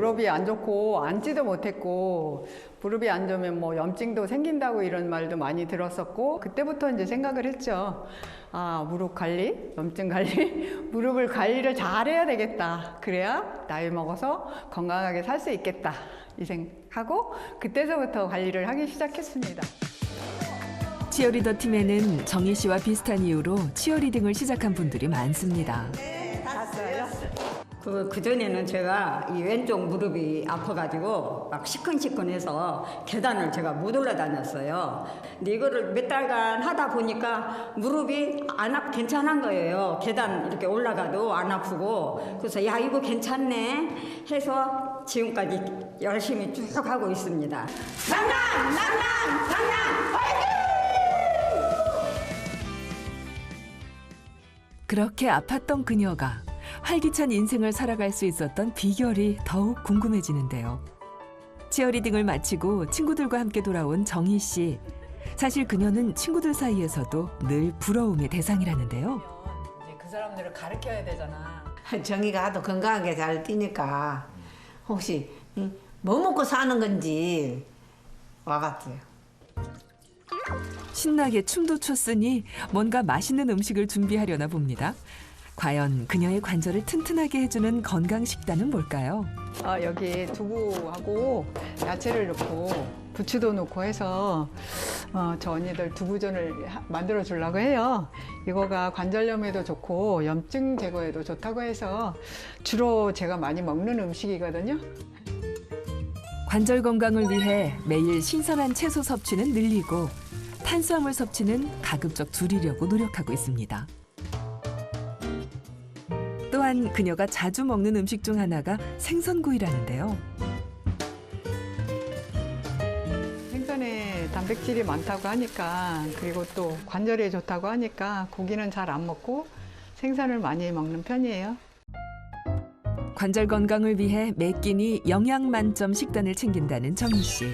무릎이 안 좋고 앉지도 못했고 무릎이 안 좋으면 뭐 염증도 생긴다고 이런 말도 많이 들었었고 그때부터 이제 생각을 했죠. 아 무릎 관리, 염증 관리, 무릎을 관리를 잘해야 되겠다. 그래야 나이 먹어서 건강하게 살 수 있겠다. 이 생각하고 그때서부터 관리를 하기 시작했습니다. 치어리더 팀에는 정희 씨와 비슷한 이유로 치어리딩을 시작한 분들이 많습니다. 그, 그전에는 제가 이 왼쪽 무릎이 아파가지고 막 시큰시큰해서 계단을 제가 못 올라다녔어요. 근데 이거를 몇 달간 하다 보니까 무릎이 안 아프, 괜찮은 거예요. 계단 이렇게 올라가도 안 아프고. 그래서 야, 이거 괜찮네 해서 지금까지 열심히 쭉 하고 있습니다. 낭낭! 낭낭! 낭낭! 그렇게 아팠던 그녀가 활기찬 인생을 살아갈 수 있었던 비결이 더욱 궁금해지는데요. 치어리딩을 마치고 친구들과 함께 돌아온 정희 씨. 사실 그녀는 친구들 사이에서도 늘 부러움의 대상이라는데요. 이제 그 사람들을 가르쳐야 되잖아. 정이가 하도 건강하게 잘 뛰니까 혹시 응, 뭐 먹고 사는 건지 와봤어요. 신나게 춤도 췄으니 뭔가 맛있는 음식을 준비하려나 봅니다. 과연 그녀의 관절을 튼튼하게 해주는 건강 식단은 뭘까요? 아, 여기 두부하고 야채를 넣고 부추도 넣고 해서 어, 저 언니들 두부전을 하- 만들어 주려고 해요. 이거가 관절염에도 좋고 염증 제거에도 좋다고 해서 주로 제가 많이 먹는 음식이거든요. 관절 건강을 위해 매일 신선한 채소 섭취는 늘리고 탄수화물 섭취는 가급적 줄이려고 노력하고 있습니다. 또한 그녀가 자주 먹는 음식 중 하나가 생선구이라는데요. 생선에 단백질이 많다고 하니까 그리고 또 관절에 좋다고 하니까 고기는 잘 안 먹고 생선을 많이 먹는 편이에요. 관절 건강을 위해 매 끼니 영양 만점 식단을 챙긴다는 정희 씨.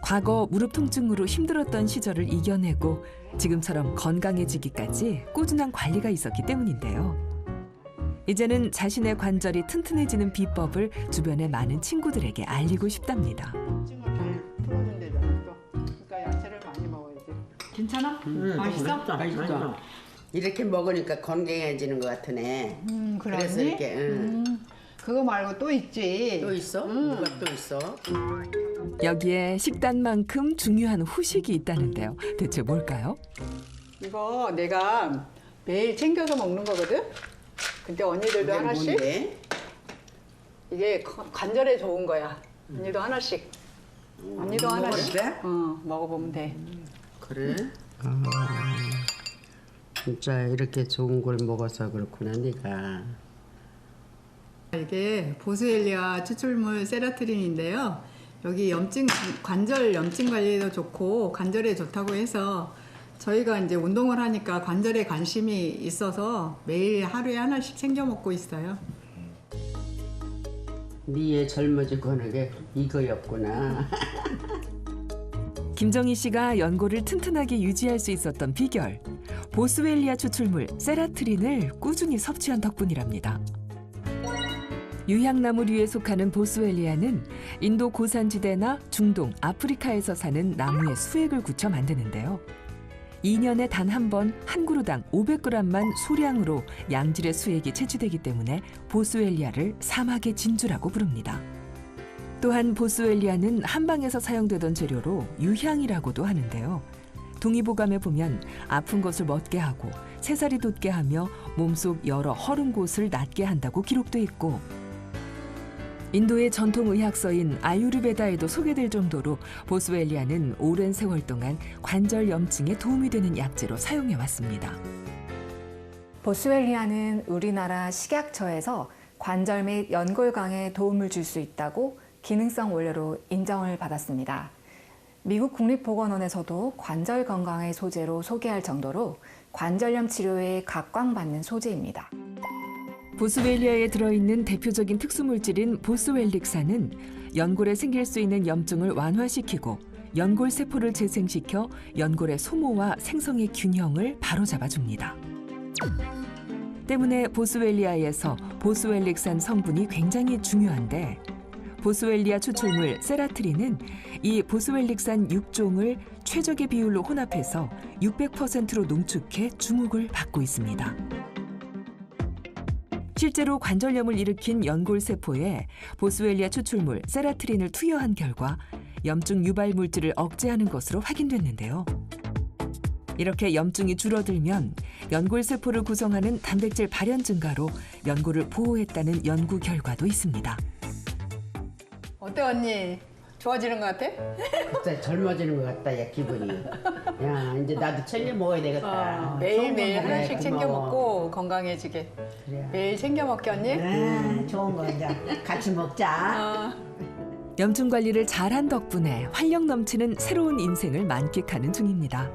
과거 무릎 통증으로 힘들었던 시절을 이겨내고 지금처럼 건강해지기까지 꾸준한 관리가 있었기 때문인데요. 이제는 자신의 관절이 튼튼해지는 비법을 주변의 많은 친구들에게 알리고 싶답니다. 괜찮아? 맛있어? 맛있어. 이렇게 먹으니까 건강해지는 것 같으네. 음, 그러니? 그래서 이렇게, 응. 음, 그거 말고 또 있지. 또 있어? 음. 뭐가 또 있어? 여기에 식단만큼 중요한 후식이 있다는데요. 대체 뭘까요? 이거 내가 매일 챙겨서 먹는 거거든. 근데 언니들도 이게 하나씩. 뭔데? 이게 거- 관절에 좋은 거야. 언니도 하나씩. 언니도 먹어도 하나씩. 돼? 어, 먹어보면 돼. 그래? 아, 진짜 이렇게 좋은 걸 먹어서 그렇구나, 네가. 이게 보스엘리아 추출물 세라트린인데요. 여기 염증 관절 염증 관리에도 좋고 관절에 좋다고 해서 저희가 이제 운동을 하니까 관절에 관심이 있어서 매일 하루에 하나씩 챙겨 먹고 있어요. 네의 젊어지고 하는 게 이거였구나. 김정희 씨가 연골을 튼튼하게 유지할 수 있었던 비결. 보스웰리아 추출물 세라트린을 꾸준히 섭취한 덕분이랍니다. 유향나무류에 속하는 보스웰리아는 인도 고산지대나 중동, 아프리카에서 사는 나무의 수액을 굳혀 만드는데요. 2년에 단 한 번 한 그루당 500g만 소량으로 양질의 수액이 채취되기 때문에 보스웰리아를 사막의 진주라고 부릅니다. 또한 보스웰리아는 한방에서 사용되던 재료로 유향이라고도 하는데요. 동의보감에 보면 아픈 것을 멎게 하고 새살이 돋게 하며 몸속 여러 허른 곳을 낫게 한다고 기록돼 있고 인도의 전통 의학서인 아유르베다에도 소개될 정도로 보스웰리아는 오랜 세월 동안 관절 염증에 도움이 되는 약재로 사용해 왔습니다. 보스웰리아는 우리나라 식약처에서 관절 및 연골강에 도움을 줄 수 있다고 기능성 원료로 인정을 받았습니다. 미국 국립보건원에서도 관절 건강의 소재로 소개할 정도로 관절염 치료에 각광받는 소재입니다. 보스웰리아에 들어있는 대표적인 특수물질인 보스웰릭산은 연골에 생길 수 있는 염증을 완화시키고 연골 세포를 재생시켜 연골의 소모와 생성의 균형을 바로잡아 줍니다. 때문에 보스웰리아에서 보스웰릭산 성분이 굉장히 중요한데 보스웰리아 추출물 세라트린은 이 보스웰릭산 6종을 최적의 비율로 혼합해서 600%로 농축해 주목을 받고 있습니다. 실제로 관절염을 일으킨 연골세포에 보스웰리아 추출물 세라트린을 투여한 결과 염증 유발 물질을 억제하는 것으로 확인됐는데요. 이렇게 염증이 줄어들면 연골세포를 구성하는 단백질 발현 증가로 연골을 보호했다는 연구 결과도 있습니다. 어때 언니? 좋아지는 것 같아? 진짜 젊어지는 것 같다 야 기분이 야 이제 나도 챙겨 먹어야 되겠다 매일매일 좋은 거 하나씩 챙겨 고마워. 먹고 건강해지게. 그래. 매일 챙겨 먹게 언니? 아, 좋은 거 이제 같이 먹자. 염증 관리를 잘한 덕분에 활력 넘치는 새로운 인생을 만끽하는 중입니다.